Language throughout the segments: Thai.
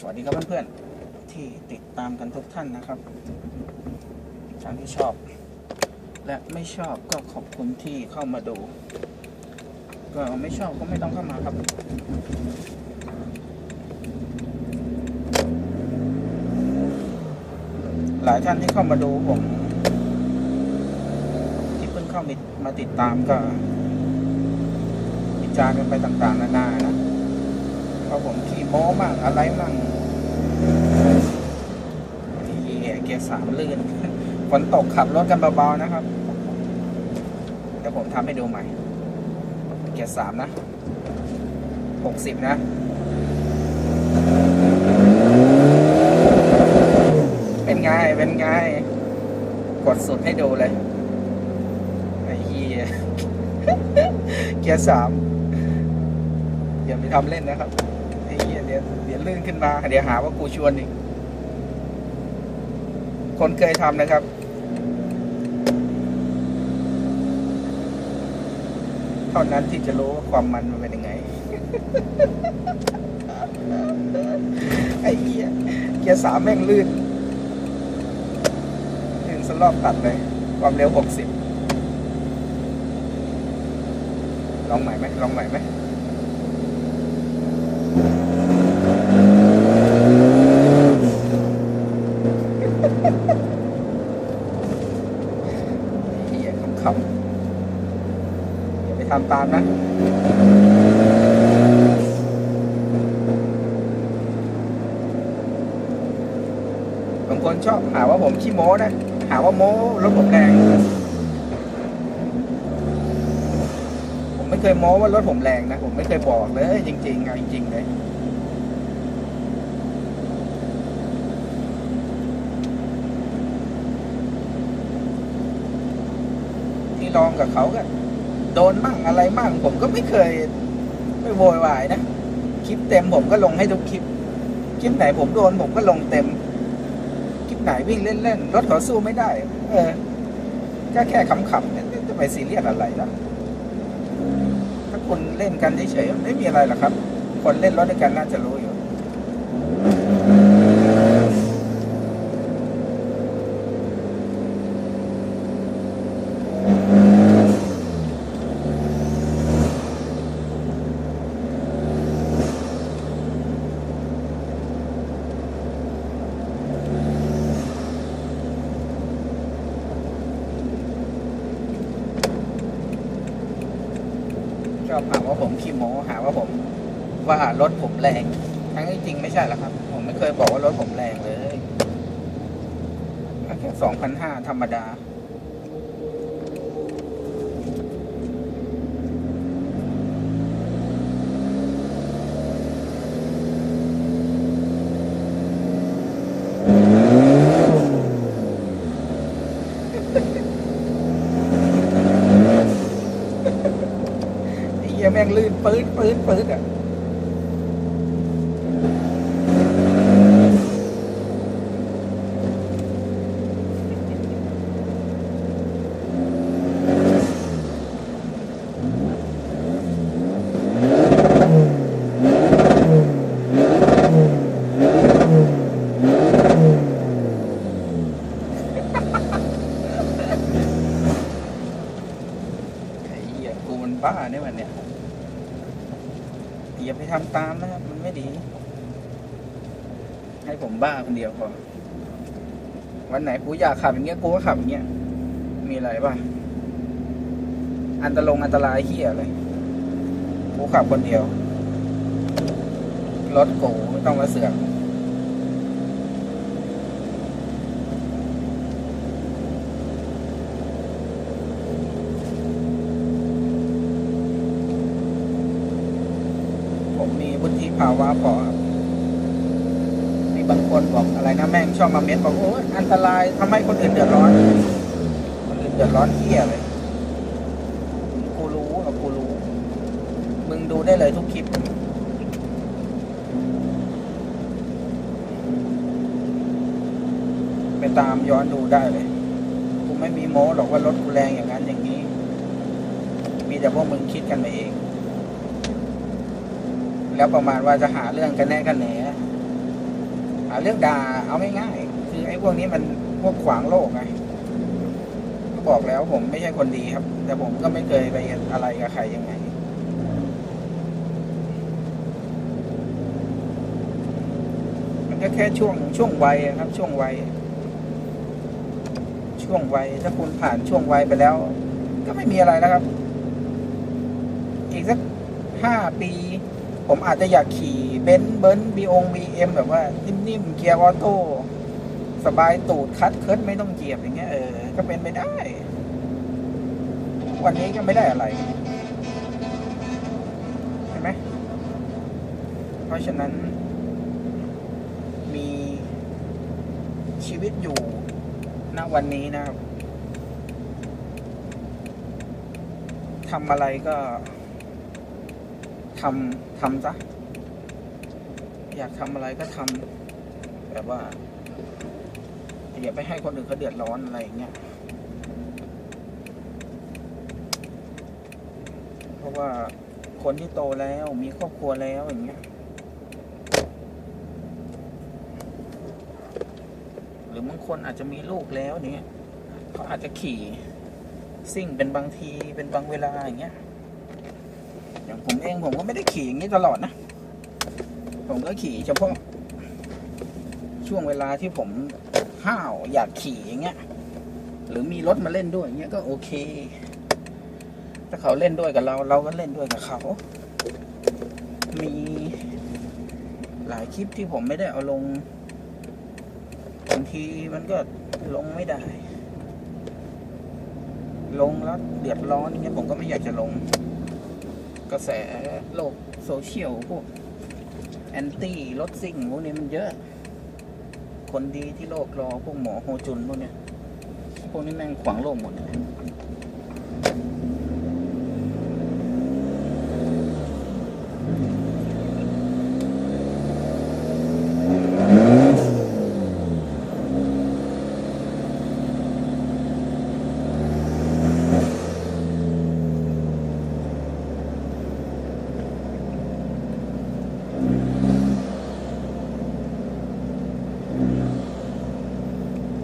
สวัสดีครับเพื่อนๆที่ติดตามกันทุกท่านนะครับทั้งที่ชอบ และไม่ชอบก็ขอบคุณที่เข้ามาดู ก็ไม่ชอบก็ไม่ต้องเข้ามาครับหลายท่านที่เข้ามาดูผมที่เพิ่งเข้ามามาติดตามก็วิจารณ์กันไปต่างๆนานา นะเพราะผมขี่โม้มั่งอะไรมั่งที่เกียร์สามลื่นฝนตกขับรถกันเบาๆนะครับ เดี๋ยวผมทำให้ดูใหม่ เกียร์สามนะหกสิบนะเป็นไง เป็นไง กดสุดให้ดูเลย ไอ้เหี้ยเกียร์สามอย่าไปทำเล่นนะครับ เหี้ยเดี๋ยวเดี๋ยวลื่นขึ้นมา เดี๋ยวหาว่ากูชวนอีก คนเคยทำนะครับเท่านั้นที่จะรู้ว่าความมันมันเป็นยังไง ไอ้เหี้ยเกียร์สามแม่งลื่นหนึ่งสลอบตัดเลย ความเร็วหกสิบลองใหม่ไหมลองใหม่ไหมเฮียขำๆอย่าไป ทำตามนะบางคนชอบหาว่าผมขี้โม้นะ หาว่าโม้รถผมแรงผมไม่เคยโม้ว่ารถผมแรงนะ ผมไม่เคยบอกเลย จริงๆเอาจริงๆเลยที่ลองกับเขาก็ โดนมั่งอะไรมั่งผมก็ไม่เคย ไม่โวยวายนะคลิปเต็มผมก็ลงให้ทุกคลิปคลิปไหนผมโดนผมก็ลงเต็มคลิปไหนวิ่งเล่นๆรถเขาสู้ไม่ได้ เออก็แค่ขำๆเนี่ยจะไปซีเรียสอะไรนะถ้าคุณเล่นกันเฉยๆไม่มีอะไรหรอกครับ คนเล่นรถด้วยกันน่าจะรู้อยู่ ชอบหาว่าผมขี้โม้หาว่าผม ว่ารถผมแรง ทั้งที่จริงไม่ใช่หรอกครับ ผมไม่เคยบอกว่ารถผมแรงเลยแค่สองพันห้าธรรมดาแม่งลื่นปื๊ดปื๊ดปื๊ดอะ ไอ้เหี้ยกูมันบ้าเนี่ยมันเนี่ย อย่าไปทำตามนะครับ มันไม่ดี ให้ผมบ้าคนเดียวพอวันไหนกูอยากขับอย่างเงี้ยกูก็ขับอย่างเงี้ย มีอะไรบ้างอันตรงอันตรายเหี้ยอะไรกูขับคนเดียว รถกูไม่ต้องมาเสือกผมมีวุฒิ ภาวะพอครับมีบางคนบอกอะไรนะแม่งชอบมาเม้นบอกโอ้ยอันตรายทำให้คนอื่นเดือดร้อนคนอื่นเดือดร้อนเหี้ยเลยกูรู้อะกูรู้ มึงดูได้เลยทุกคลิปไปตามย้อนดูได้เลยกูไม่มีโม้หรอกว่ารถกูแรงอย่างนั้นอย่างนี้ มีแต่พวกมึงคิดกันไปเอง แล้วประมาณว่าจะหาเรื่องกันแน่กันแหนาเรื่องด่าเอาง่ายๆคือไอ้พวกนี้มันพวกขวางโลกไงก็บอกแล้วผมไม่ใช่คนดีครับ แต่ผมก็ไม่เคยไปอะไรกับใครยังไงมันก็แค่ช่วงช่วงวัยครับ ช่วงวัยช่วงวัยถ้าคุณผ่านช่วงวัยไปแล้ว ก็ไม่มีอะไรแล้วครับ อีกสักห้าปี ผมอาจจะอยากขี่เบนซ์เบิร์นบีองบีเอ็มแบบว่า นิ่มๆเกียร์ออโต้สบายตูดคัดเคิร์ดไม่ต้องเหยียบอย่างเงี้ยเออ ก็เป็นไปได้ วันนี้ก็ไม่ได้อะไรใช่ไหมเพราะฉะนั้น มีชีวิตอยู่ณวันนี้นะครับทำอะไรก็ ทำทำซะอยากทำอะไรก็ทำแบบว่าอย่าไปให้คนอื่นเขาเดือดร้อนอะไรอย่างเงี้ยเพราะว่าคนที่โตแล้วมีครอบครัวแล้วอย่างเงี้ยหรือบางคนอาจจะมีลูกแล้วเนี่ยเขาอาจจะขี่ซิ่งเป็นบางทีเป็นบางเวลาอย่างเงี้ย อย่างผมเองผมก็ไม่ได้ขี่อย่างนี้ตลอดนะ ผมก็ขี่เฉพาะช่วงเวลาที่ผมห้าวอยากขี่อย่างเงี้ย หรือมีรถมาเล่นด้วยเงี้ยก็โอเค ถ้าเขาเล่นด้วยกับเรา เราก็เล่นด้วยกับเขา มีหลายคลิปที่ผมไม่ได้เอาลงบางทีมันก็ลงไม่ได้ ลงแล้วเดือดร้อนอย่างเงี้ยผมก็ไม่อยากจะลง กระแสโลกโซเชียลพวกแอนตี้รถซิ่งพวกนี้มันเยอะ คนดีที่โลกรอพวกหมอโฮจุนพวกเนี้ยพวกนี้แม่งขวางโลกหมดเลย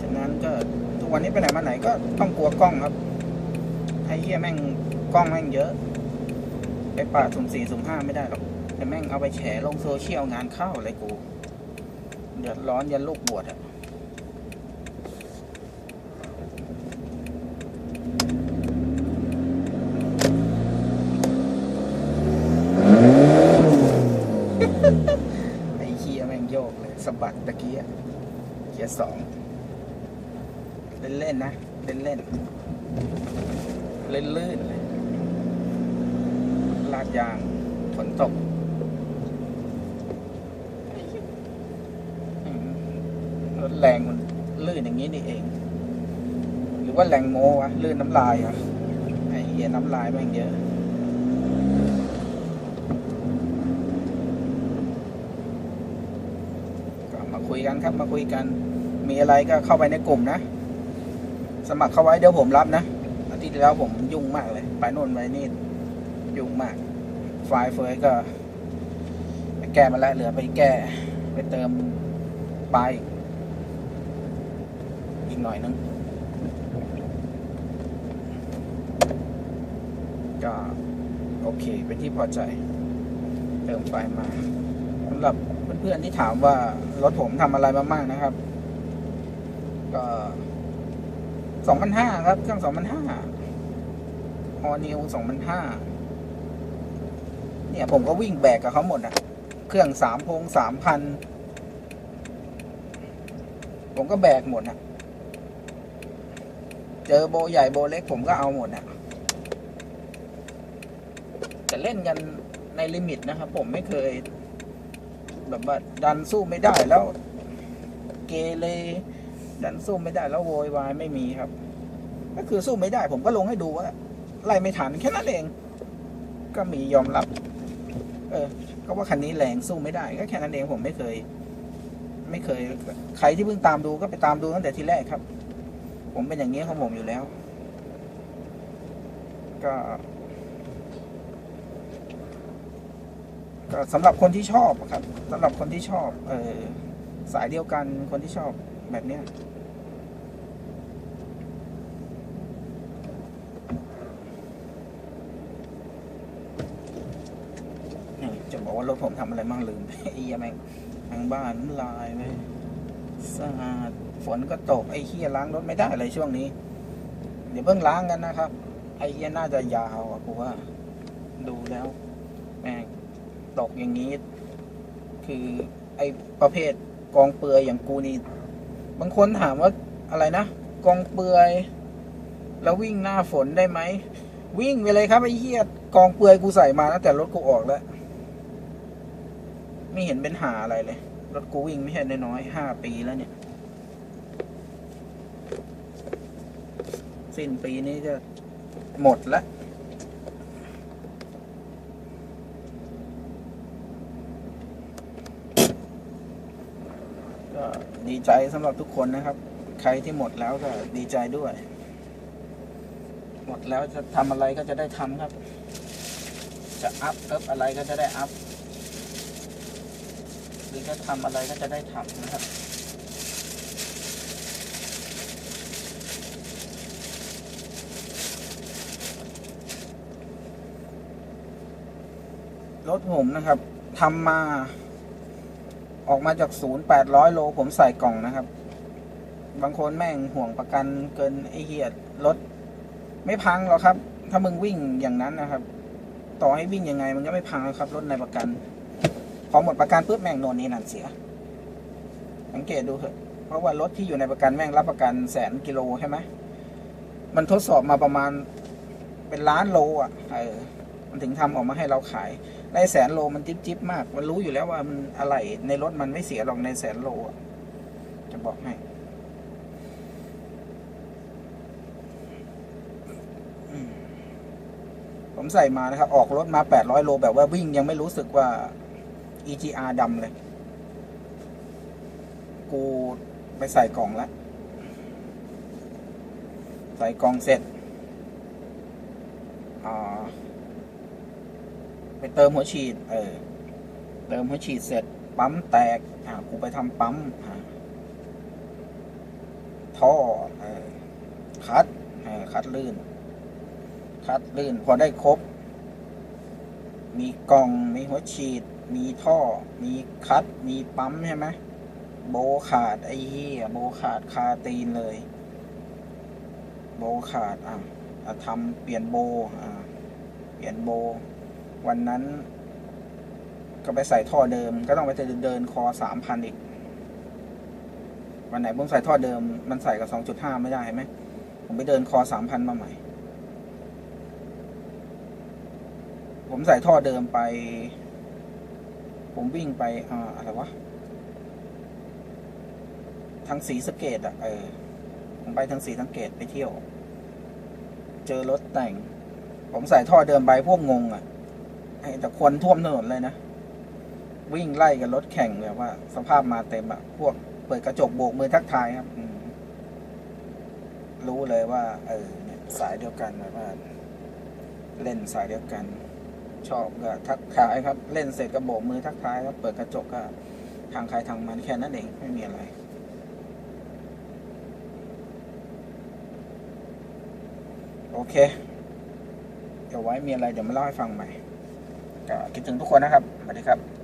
ฉะนั้นก็ทุกวันนี้ ไปไหนมาไหนก็ต้องกลัวกล้องครับไอ้เหี้ยแม่งกล้องแม่งเยอะไปป่าสุ่มสี่สุ่มห้าไม่ได้หรอกแต่แม่งเอาไปแฉลงโซเชียลงานเข้าอะไรกู เดือดร้อนยันลูกบวชอะไอ้เคียแม่งโยกเลยสะบัดตะกี้เกียสอง เล่นๆนะ เล่นๆลื่นเลยลาดยางฝนตกรถแรงมันลื่นอย่างนี้นี่เอง หรือว่าแรงโมวะลื่นน้ำลายอะไอเหี้ยน้ำลายแม่งเยอะก็มาคุยกันครับมาคุยกัน มีอะไรก็เข้าไปในกลุ่มนะ สมัครเข้าไว้เดี๋ยวผมรับนะอาทิตย์ที่แล้วผมยุ่งมากเลย ไปโน่นไปนี่ยุ่งมาก ไฟล์เฟยก็ไปแก้มาแล้วเหลือไปแก้ ไปเติมปลายอีกหน่อยนึงก็โอเค เป็นที่พอใจ เติมไฟมาสำหรับเพื่อนๆที่ถามว่ารถผมทำอะไรมาบ้างนะครับ ก็ สองพันห้าครับ เครื่องสองพันห้าออนิวสองพันห้าเนี่ย ผมก็วิ่งแบกกับเขาหมดอะ เครื่องสามพงสามพัน ผมก็แบกหมดอะ เจอโบใหญ่โบเล็กผมก็เอาหมดอะแต่เล่นกันในลิมิตนะครับ ผมไม่เคย แบบว่าดันสู้ไม่ได้แล้ว เกเร ดันสู้ไม่ได้แล้วโวยวายไม่มีครับ ก็คือสู้ไม่ได้ ผมก็ลงให้ดูว่าไล่ไม่ทันแค่นั้นเอง ก็มียอมรับ เออก็ว่าคันนี้แรงสู้ไม่ได้ ก็แค่นั้นเองผมไม่เคย ไม่เคย ใครที่เพิ่งตามดูก็ไปตามดูตั้งแต่ทีแรกครับ ผมเป็นอย่างนี้ของผมอยู่แล้ว ก็ก็สำหรับคนที่ชอบครับสำหรับคนที่ชอบ เออสายเดียวกันคนที่ชอบ แบบเนี้ยจะบอกว่ารถผมทำอะไรมั่งลืมไอ้เหี้ยแม่งทางบ้านน้ำลายไปสะอาดฝนก็ตกไอ้เหี้ยล้างรถไม่ได้เลยช่วงนี้ เดี๋ยวเพิ่งล้างกันนะครับ ไอ้เหี้ยน่าจะยาวอะกูว่า ดูแล้ว แม่งตกอย่างนี้ คือไอ้ประเภทกองเปลือยอย่างกูนี่ บางคนถามว่าอะไรนะกองเปลือย แล้ววิ่งหน้าฝนได้ไหม วิ่งไปเลยครับไอ้เหี้ยกองเปลือยกูใส่มาตั้งแต่รถกูออกแล้ว ไม่เห็นเป็นหาอะไรเลย รถกูวิ่งไม่ใช่น้อยๆห้าปีแล้วเนี่ย สิ้นปีนี้จะหมดแล้ว ก็ดีใจสำหรับทุกคนนะครับ ใครที่หมดแล้วก็ดีใจด้วย หมดแล้วจะทำอะไรก็จะได้ทำครับ จะอัพเอิบอะไรก็จะได้อัพหรือจะทำอะไรก็จะได้ทำนะครับรถผมนะครับทำมา ออกมาจากศูนย์แปดร้อยโลผมใส่กล่องนะครับ บางคนแม่งห่วงประกันเกินไอเหียรถไม่พังหรอกครับ ถ้ามึงวิ่งอย่างนั้นนะครับ ต่อให้วิ่งยังไงมันก็ไม่พังครับรถในประกัน พอหมดประกันปุ๊บแม่งโนนนี่นั่นเสีย สังเกตดูเถอะ เพราะว่ารถที่อยู่ในประกันแม่งรับประกันแสนกิโลใช่ไหมมันทดสอบมาประมาณเป็นล้านโลอะเออมันถึงทำออกมาให้เราขาย ในแสนโลมันจิ๊บจิ๊บมาก มันรู้อยู่แล้วว่ามันอะไรในรถมันไม่เสียหรอกในแสนโลอะจะบอกให้ผมใส่มานะครับ ออกรถมาแปดร้อยโลแบบว่าวิ่งยังไม่รู้สึกว่า EGR ดำเลย กูไปใส่กล่องแล้ว ใส่กล่องเสร็จ อ่า ไปเติมหัวฉีด เออ เติมหัวฉีดเสร็จ ปั๊มแตก อ่ากูไปทำปั๊ม อ่า ท่อ เออ คัดเออคัดลื่น คัดลื่น พอได้ครบ มีกล่อง มีหัวฉีด มีท่อ มีคัด มีปั๊มใช่ไหมโบขาดไอ้เหี้ยโบขาดคาตีนเลย โบขาดอะอะทำเปลี่ยนโบอ่าเปลี่ยนโบ วันนั้น ก็ไปใส่ท่อเดิม ก็ต้องไปเดินคอสามพันอีก วันไหนผมใส่ท่อเดิม มันใส่กับสองจุดห้าไม่ได้ไหมผมไปเดินคอสามพันมาใหม่ ผมใส่ท่อเดิมไป ผมวิ่งไปอ่าอะไรวะทางสีสเกตอะเออผมไปทางสีสังเกตไปเที่ยว เจอรถแต่ง ผมใส่ท่อเดิมไปพวกงงอะ แต่ควันท่วมถนนเลยนะ วิ่งไล่กับรถแข่งแบบว่า สภาพมาเต็มอะพวกเปิดกระจกโบกมือทักทายครับรู้เลยว่า เออเนี่ยสายเดียวกันแบบว่า เล่นสายเดียวกัน ชอบก็ทักทายครับ เล่นเสร็จก็โบกมือทักทายครับเปิดกระจกก็ทางใครทางมันแค่นั้นเองไม่มีอะไรโอเค เดี๋ยวไว้มีอะไรเดี๋ยวมาเล่าให้ฟังใหม่ ก็คิดถึงทุกคนนะครับสวัสดีครับ